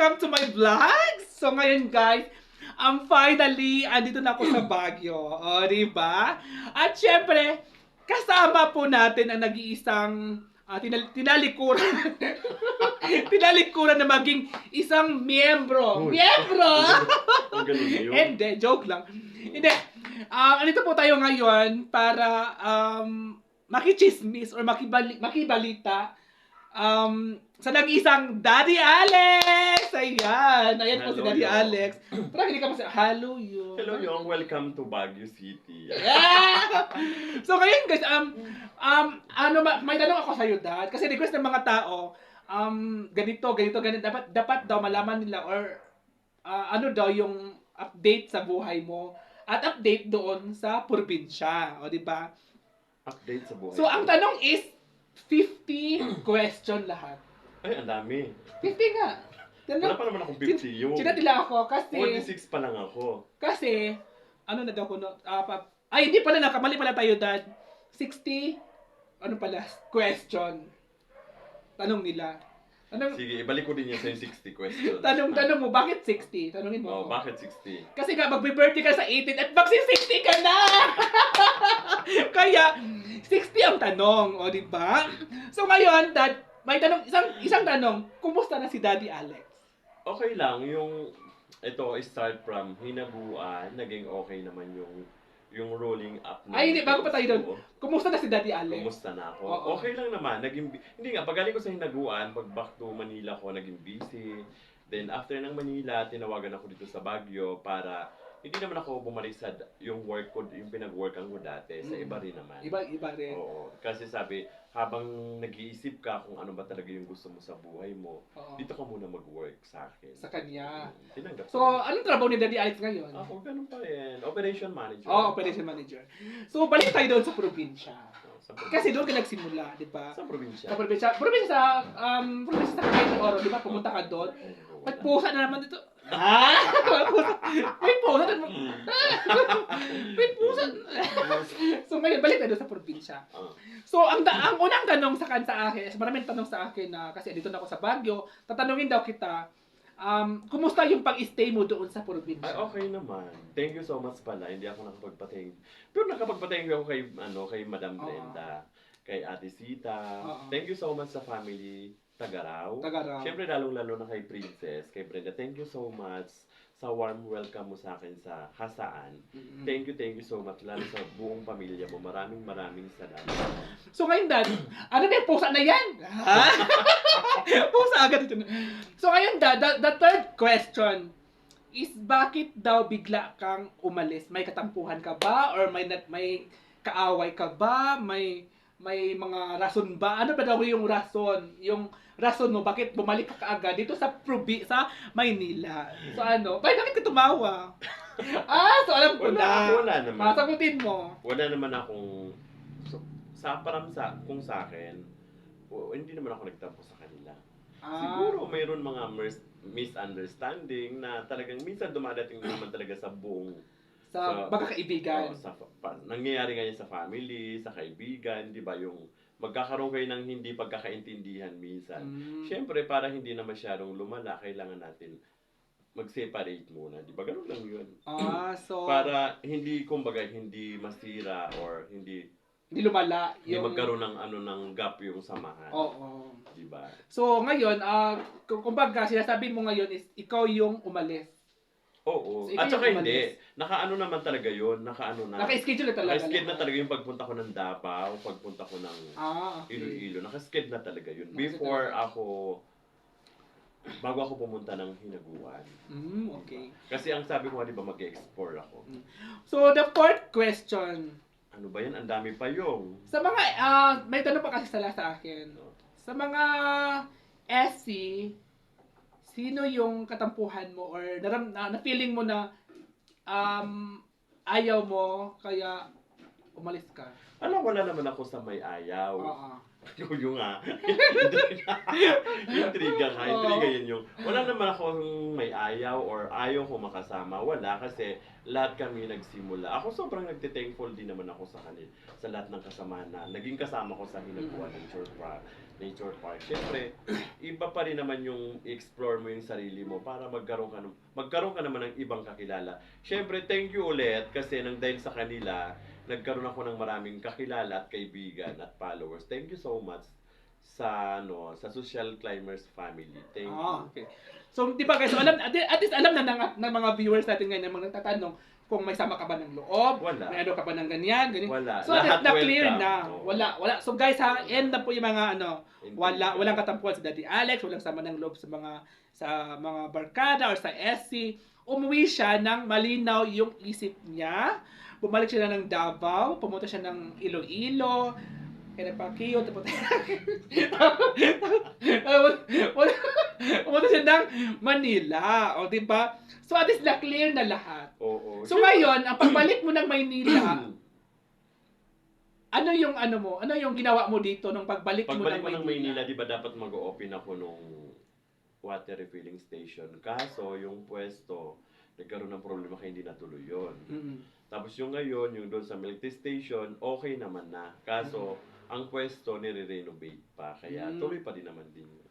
welcome to my vlog! So ngayon guys, um, finally, andito na ako sa Baguio. O, di ba? At syempre, kasama po natin ang nag-iisang ah, tinal- tinalikuran. tinalikuran na maging isang miyembro. Uy. Miyembro! Hindi, joke lang. Hindi. Um, andito po tayo ngayon para um, makichismis or makibali, makibalita um, sa nag-isang Daddy Alex! Ayan! Ayan po si Daddy yo. Alex. Parang hindi ka mas... Hello, you. Hello, Yong. Welcome to Baguio City. Yeah! so ngayon guys, um, um, ano, ma- may tanong ako sa'yo, Dad. Kasi request ng mga tao, um, ganito, ganito, ganito. Dapat, dapat daw malaman nila or ah, ano daw yung update sa buhay mo at update doon sa probinsya. O, di ba? Update sa buhay. So, ang tanong is 50 question lahat. Ay, ang dami. 50 nga. Wala pa naman akong 50 yun. sinatila ako kasi... 46 pa lang ako. Kasi, ano na daw ko, no, ah, pa, ay, hindi pala, nakamali pala tayo, Dad. 60, ano pala, question. Tanong nila. Tanong, Sige, ibalik ko din yan sa yung 60 questions. tanong, tanong mo, bakit 60? Tanongin mo. Oh, ako. bakit 60? Kasi nga, magbe-birthday ka sa 18 at magsi 60 ka na! Kaya, 60 ang tanong, o di ba? So ngayon, Dad, may tanong, isang, isang tanong, kumusta na si Daddy Alex? Okay lang, yung ito start from hinaguan, naging okay naman yung yung rolling up na. Ay, hindi, bago pa tayo doon. Kumusta na si Daddy Alex? Kumusta na ako? Oo. Okay lang naman. Naging, hindi nga, pagaling ko sa hinaguan, pag back to Manila ko, naging busy. Then after ng Manila, tinawagan ako dito sa Baguio para hindi naman ako bumalik sa yung work ko, yung pinag-workan ko dati. Sa Mm. iba rin naman. Iba, iba rin. Oo. Kasi sabi, habang nag-iisip ka kung ano ba talaga yung gusto mo sa buhay mo, Oo. dito ka muna mag-work sa akin. Sa kanya. Mm, Tinanggap So, ko. anong trabaho ni Daddy Alex ngayon? Ako, ganun pa rin. Operation manager. Oh, operation manager. So, balik tayo doon sa probinsya. Sa, Kasi doon ka nagsimula, di ba? sa probinsya. Sa probinsya, probinsya sa, um, probinsya sa de Oro, di ba? Pumunta ka doon. Oo, At wala. pusa na naman dito. Ah! May na May pusa. so, ngayon, balik tayo sa probinsya. Ah. So, ang, ta- ang unang tanong sa kan sa akin, maraming tanong sa akin na, kasi dito na ako sa Baguio, tatanungin daw kita, um, kumusta yung pag-stay mo doon sa probinsya? Ay, okay naman. Thank you so much pala. Hindi ako nakapagpating. Pero nakapagpating ako kay, ano, kay Madam Oo. Brenda, kay Ate Sita. Oo. Thank you so much sa family Tagaraw. Tagaraw. Siyempre, lalong-lalo na kay Princess, kay Brenda. Thank you so much sa warm welcome mo sa akin sa Hasaan. Mm-mm. Thank you, thank you so much. Lalo sa buong pamilya mo. Maraming maraming salamat. So ngayon, Dad, ano na yung pusa na yan? Ha? pusa agad ito. So ngayon, Dad, the, the third question is bakit daw bigla kang umalis? May katampuhan ka ba? Or may, may kaaway ka ba? May may mga rason ba? Ano ba daw yung rason? Yung rason mo, bakit bumalik ka kaagad dito sa probi sa Maynila? So ano? Bakit bakit ka tumawa? ah, so alam ko Wala, na. wala naman. Masagutin mo. wala naman akong so, sa param sa kung sa akin hindi naman ako nagtampo sa kanila. Ah. Siguro mayroon mga mis- misunderstanding na talagang minsan dumadating naman talaga sa buong sa Sa- magkakaibigan. oh, sa pa- nangyayari ngayon sa family, sa kaibigan, 'di ba, yung magkakaroon kayo ng hindi pagkakaintindihan minsan. Mm. Siyempre para hindi na masyadong lumala, kailangan natin mag-separate muna, 'di ba? Ganun lang 'yun. Ah, so Para hindi kumbaga hindi masira or hindi hindi lumala Hindi yung magkaroon ng ano ng gap yung samahan. Oo. Di ba? So ngayon, kung kumbaga sinasabi mo ngayon is ikaw yung umalis. Oo. So, At saka hindi. Nakaano naman talaga yun. Nakaano na. Naka-schedule na talaga. Naka-skid na talaga yung pagpunta ko ng Davao, pagpunta ko ng Ah, okay. Iloilo. Naka-skid na talaga yun. Before ako, bago ako pumunta ng Hinaguan. Mm, okay. Kasi ang sabi ko nga, di ba, mag-explore ako. So the fourth question. Ano ba yan? Ang dami pa yung. Sa mga ah may tanong pa kasi sila sa akin. Sa mga SC, sino yung katampuhan mo or naram, na, na feeling mo na um, ayaw mo kaya umalis ka? Alam, wala naman ako sa may ayaw. Oo. Yung yung nga. yung intriga nga. Intriga yun yung. Wala naman akong may ayaw or ayaw ko makasama. Wala kasi lahat kami nagsimula. Ako sobrang nagte-thankful din naman ako sa kanil. Sa lahat ng kasamahan na naging kasama ko sa hinaguan ng church pra- nature park. Siyempre, iba pa rin naman yung explore mo yung sarili mo para magkaroon ka, magkaroon ka naman ng ibang kakilala. Siyempre, thank you ulit kasi nang dahil sa kanila, nagkaroon ako ng maraming kakilala at kaibigan at followers. Thank you so much sa ano sa Social Climbers family. Thank you. Ah, okay. So, di ba guys, so alam, at, at least alam na ng, ng mga viewers natin ngayon, ng mga nagtatanong kung may sama ka ba ng loob, Wala. may ano ka ba ng ganyan, ganyan. Wala. So, Lahat na clear na. Oo. Wala, wala. So, guys, ha, end na po yung mga ano, wala, walang katampuan sa Daddy Alex, walang sama ng loob sa mga sa mga barkada or sa SC. Umuwi siya ng malinaw yung isip niya. Bumalik siya na ng Davao, pumunta siya ng Iloilo, kaya nagpakiyo, tapos pumunta siya ng Manila, o di ba? So at least na-clear na lahat. Oo. So ngayon, ang pagbalik mo ng Maynila, ano yung ano mo? Ano yung ginawa mo dito nung pagbalik, Pagbalik mo mo ng ng Maynila, di ba dapat mag-open ako nung water refilling station. Kaso, yung pwesto, nagkaroon ng problema kaya hindi natuloy yun. Mm-mm. Tapos yung ngayon, yung doon sa milk tea station, okay naman na. Kaso, ang pwesto nire-renovate pa. Kaya Mm. tuloy pa din naman din yun.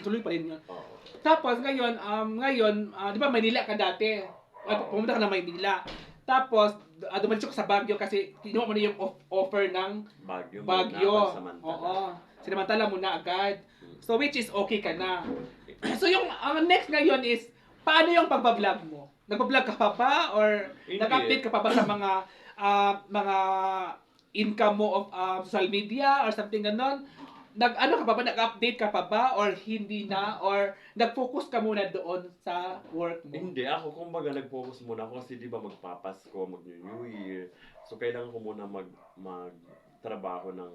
Tuloy pa rin yun. Oo. Tapos ngayon, um, ngayon, ah, di ba Maynila ka dati? At Oo. pumunta ka ng Maynila. Tapos, uh, dumalit ka sa Baguio kasi kinuha mo na yung off- offer ng Bagyo. Baguio. Samantala. Oo. Sinamantala mo na agad. Mm. So, which is okay ka na. So, yung ang next ngayon is, paano yung pagbablog mo? Nagbablog ka pa ba? Or Hindi. nag-update ka pa ba sa mga ah, mga income mo of ah, social media or something ganon? Nag ano ka pa ba? Nag-update ka pa ba or hindi na or nag-focus ka muna doon sa work mo? Hindi, ako kumbaga nag-focus muna ako kasi di ba magpapasko, mag-New Year. So kailangan ko muna mag magtrabaho ng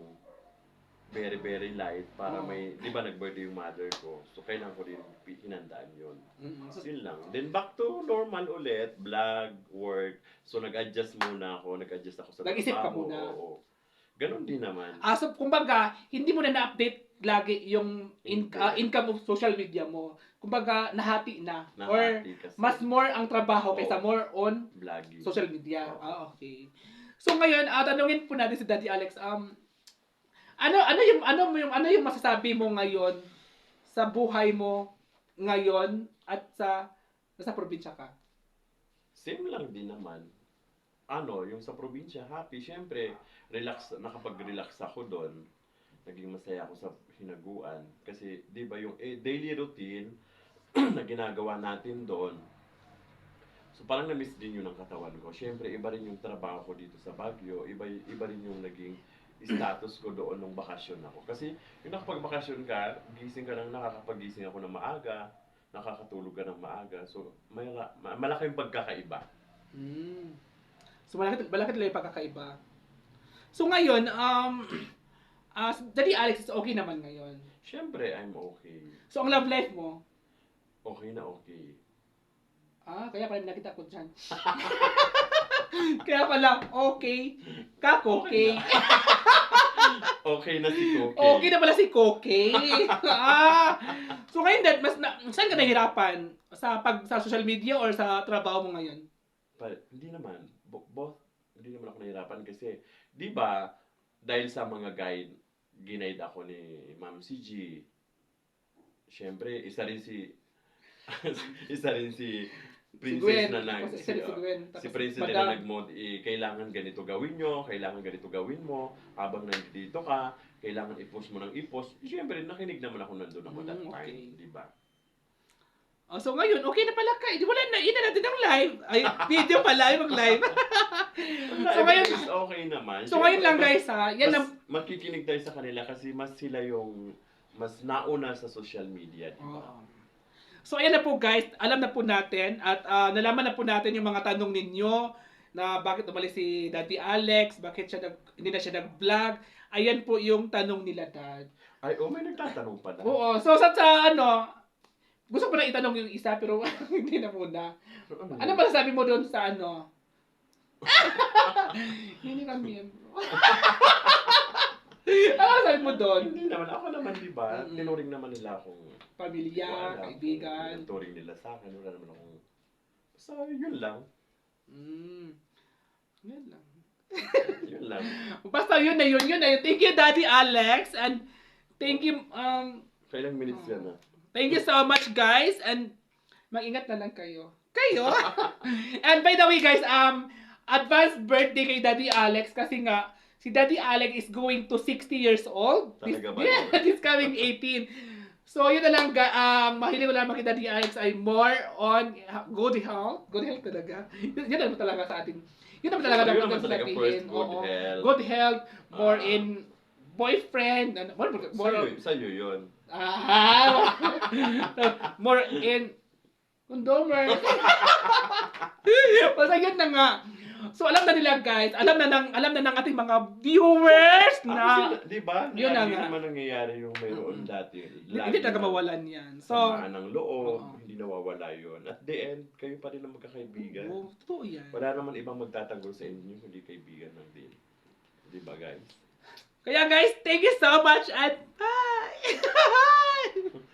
very very light para Oo. may, di ba nag-birthday yung mother ko. So kailangan ko din pi- hinandaan yun. Mm-mm. So, Yun lang. Then back to normal ulit, vlog, work. So nag-adjust muna ako, nag-adjust ako sa Nag-isip ka muna. oo. Ganon din naman. Ah, so, kumbaga, hindi mo na na-update lagi yung in- Hindi. ah, income of social media mo. Kumbaga, nahati na. Or, Nahati kasi mas more ang trabaho kaysa Oo. more on vlogging. social media. Oo. Ah, okay. So ngayon, ah, tanungin po natin si Daddy Alex, um ano ano yung ano mo yung ano yung masasabi mo ngayon sa buhay mo ngayon at sa nasa probinsya ka? Same lang din naman. Ano, yung sa probinsya, happy. Siyempre, relax, nakapag-relax ako doon. Naging masaya ako sa hinaguan. Kasi, di ba, yung eh, daily routine na ginagawa natin doon, so parang na-miss din yun ang katawan ko. Siyempre, iba rin yung trabaho ko dito sa Baguio. Iba, iba rin yung naging status ko doon nung bakasyon ako. Kasi, yung nakapag-bakasyon ka, gising ka nang nakakapagising ako ng maaga, nakakatulog ka ng maaga. So, may, ma- malaking pagkakaiba. Hmm. So malaki malaki talaga yung pagkakaiba. So ngayon, um ah Daddy Alex is okay naman ngayon. Siyempre, I'm okay. So ang love life mo, Okay na okay. Ah, kaya pala nakita ko dyan. kaya pala, okay. Kako, okay. Okay na si Cookie. Okay na pala si Koke. ah. So ngayon, Dad, mas na, saan ka nahirapan? Sa pag sa social media or sa trabaho mo ngayon? Pa, hindi naman. Bo- both. Hindi naman ako nahirapan kasi, di ba, dahil sa mga guide, ginaid ako ni Ma'am CG. Siyempre, isa rin si, isa rin si Princess na nag, Tapos isa rin si Gwen. si Tapos Princess Madam. na nag-mod, eh, kailangan ganito gawin nyo, kailangan ganito gawin mo, habang nandito ka, kailangan i-post mo ng i-post. Siyempre, nakinig naman ako nandun ako that Mm, time, okay. di ba? Oh, so ngayon, okay na pala ka. Di wala na, ina natin ang live. Ay, video pala, yung live. so ngayon, is okay naman. so ngayon lang guys ha, yan mas ang... makikinig tayo sa kanila kasi mas sila yung mas nauna sa social media, di ba? Oo. So ayan na po guys, alam na po natin at ah, nalaman na po natin yung mga tanong ninyo na bakit umalis si Daddy Alex, bakit siya nag, hindi na siya nag-vlog. Ayan po yung tanong nila, Dad. Ay, oh, may nagtatanong pala. Oo. So sa, sa ano, gusto ko na itanong yung isa pero hindi na muna. Ano ba sabi mo doon sa ano? hindi ka miyembro. ano sabi mo doon? Hindi naman. Ako naman, di ba? Mm-mm. Tinuring naman nila akong Pamilya, wala. kaibigan. Tinuring nila sa akin. Wala naman akong... Basta yun lang. Mm. Yan lang. Yun lang. Basta yun na yun, yun na yun. Thank you, Daddy Alex. And Thank you, um, Kailang minutes yan ah. thank you so much guys and mag-ingat na lang kayo. Kayo? and by the way guys, um, advance birthday kay Daddy Alex kasi nga, si Daddy Alex is going to 60 years old. Talaga ba Yeah, he's coming 18. So, yun na lang, um, mahilig ko lang kay Daddy Alex ay more on good health. Good health talaga. Yun, yun naman talaga sa atin. Yun naman talaga Yun dapat naman talaga first, good Oo. health. Good health, more Ah. in boyfriend, ano, more, more, Sa'yo, sa'yo yun. ah, more in condomer. Basta yun na nga. So alam na nila guys, alam na ng alam na ng ating mga viewers na kasi, di ba? Yun na Lagi nga. naman nangyayari yung mayroon dati. hindi, hindi talaga mawalan yan. So, Samaan ng loob, Oo. hindi nawawala yun. At the end, kayo pa rin ang magkakaibigan. oh, totoo yan. Wala naman ibang magtatanggol sa inyo, kundi kaibigan ng din. Di ba guys? Kaya guys, thank you so much and bye!